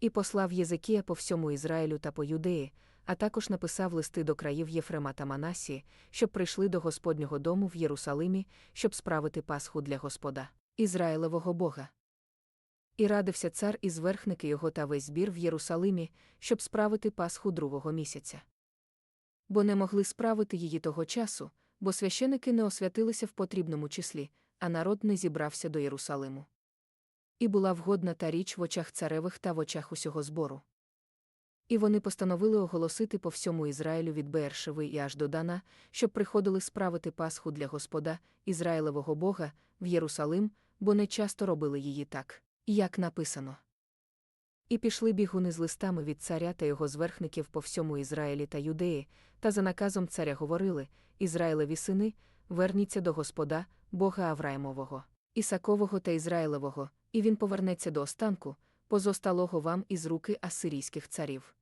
І послав Єзикія по всьому Ізраїлю та по Юдеї, а також написав листи до країв Єфрема та Манасії, щоб прийшли до Господнього дому в Єрусалимі, щоб справити Пасху для Господа, Ізраїлевого Бога. І радився цар і зверхники його та весь збір в Єрусалимі, щоб справити Пасху другого місяця. Бо не могли справити її того часу, бо священики не освятилися в потрібному числі, а народ не зібрався до Єрусалиму. І була вгодна та річ в очах царевих та в очах усього збору. І вони постановили оголосити по всьому Ізраїлю від Бершеви і аж до Дана, щоб приходили справити Пасху для Господа, Ізраїлевого Бога, в Єрусалим, бо не часто робили її так, як написано. І пішли бігуни з листами від царя та його зверхників по всьому Ізраїлі та Юдеї, та за наказом царя говорили Ізраїлеві сини, верніться до Господа, Бога Авраємового, Ісакового та Ізраїлевого, і він повернеться до останку, позосталого вам із руки асирійських царів.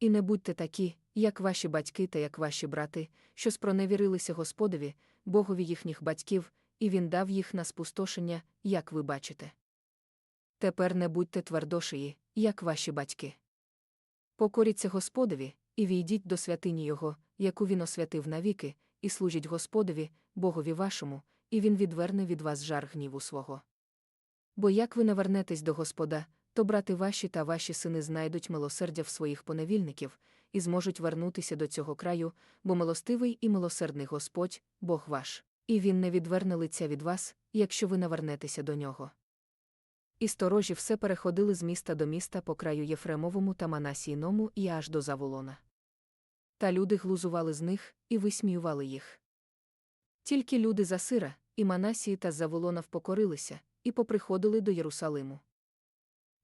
І не будьте такі, як ваші батьки та як ваші брати, що спроневірилися Господові, Богові їхніх батьків, і він дав їх на спустошення, як ви бачите. Тепер не будьте твердошиї, як ваші батьки. Покоріться Господові, і війдіть до святині Його, яку він освятив навіки, і служіть Господові, Богові вашому, і він відверне від вас жар гніву свого. Бо як ви навернетесь до Господа, то брати ваші та ваші сини знайдуть милосердя в своїх поневільників і зможуть вернутися до цього краю, бо милостивий і милосердний Господь, Бог ваш, і він не відверне лиця від вас, якщо ви навернетеся до нього. І сторожі все переходили з міста до міста по краю Єфремовому та Манасійному і аж до Заволона. Та люди глузували з них і висміювали їх. Тільки люди за сира, і Манасії та Заволона впокорилися, і поприходили до Єрусалиму.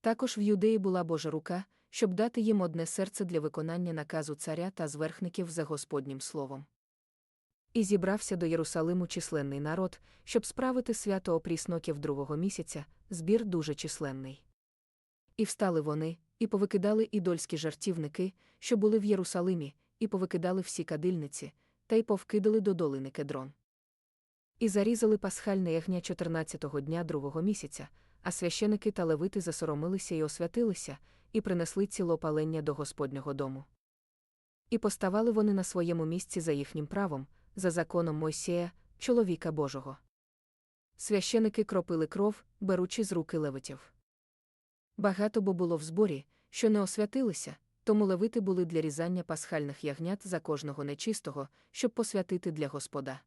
Також в юдеї була Божа рука, щоб дати їм одне серце для виконання наказу царя та зверхників за Господнім словом. І зібрався до Єрусалиму численний народ, щоб справити свято опрісноків другого місяця, збір дуже численний. І встали вони, і повикидали ідольські жартівники, що були в Єрусалимі, і повикидали всі кадильниці, та й повкидали до долини кедрон. І зарізали пасхальне ягня 14-го дня другого місяця, а священики та левити засоромилися і освятилися, і принесли цілопалення до Господнього дому. І поставали вони на своєму місці за їхнім правом, за законом Мойсея, чоловіка Божого. Священики кропили кров, беручи з руки левитів. Багато бо було в зборі, що не освятилися, тому левити були для різання пасхальних ягнят за кожного нечистого, щоб посвятити для Господа.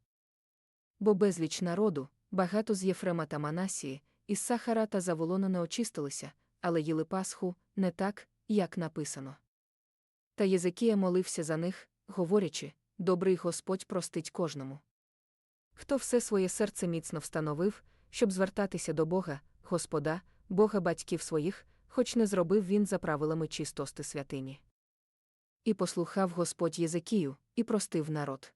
Бо безліч народу, багато з Єфрема та Манасії, із Сахара та Заволона не очистилися, але їли Пасху не так, як написано. Та Єзекія молився за них, говорячи добрий Господь простить кожному. Хто все своє серце міцно встановив, щоб звертатися до Бога, Господа, Бога батьків своїх, хоч не зробив він за правилами чистости святині. І послухав Господь Єзекію, і простив народ.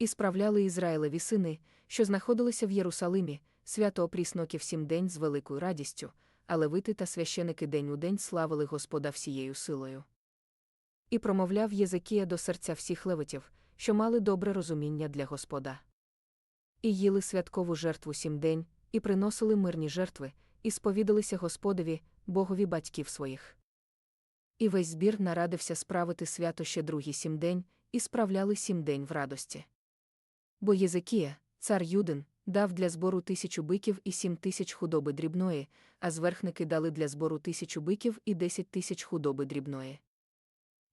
І справляли Ізраїлеві сини, що знаходилися в Єрусалимі, свято опрісноків сім день з великою радістю, а левити та священики день у день славили Господа всією силою. І промовляв Єзекія до серця всіх левитів, що мали добре розуміння для Господа. І їли святкову жертву сім день, і приносили мирні жертви, і сповідалися Господові, Богові батьків своїх. І весь збір нарадився справити свято ще другі сім день, і справляли сім день в радості. Бо Єзекія, цар Юдин, дав для збору тисячу биків і сім тисяч худоби дрібної, а зверхники дали для збору тисячу биків і десять тисяч худоби дрібної.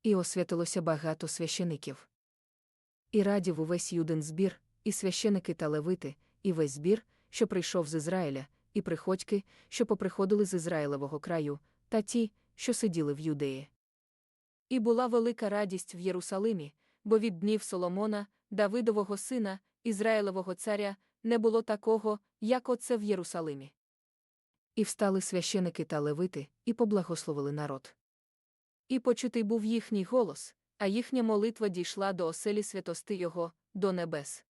І освятилося багато священиків. І радів увесь юдин збір, і священики та левити, і весь збір, що прийшов з Ізраїля, і приходьки, що поприходили з Ізраїлевого краю, та ті, що сиділи в юдеї. І була велика радість в Єрусалимі, бо від днів Соломона, Давидового сина, Ізраїлевого царя, не було такого, як оце в Єрусалимі. І встали священики та левити, і поблагословили народ. І почутий був їхній голос, а їхня молитва дійшла до оселі святости Його, до небес.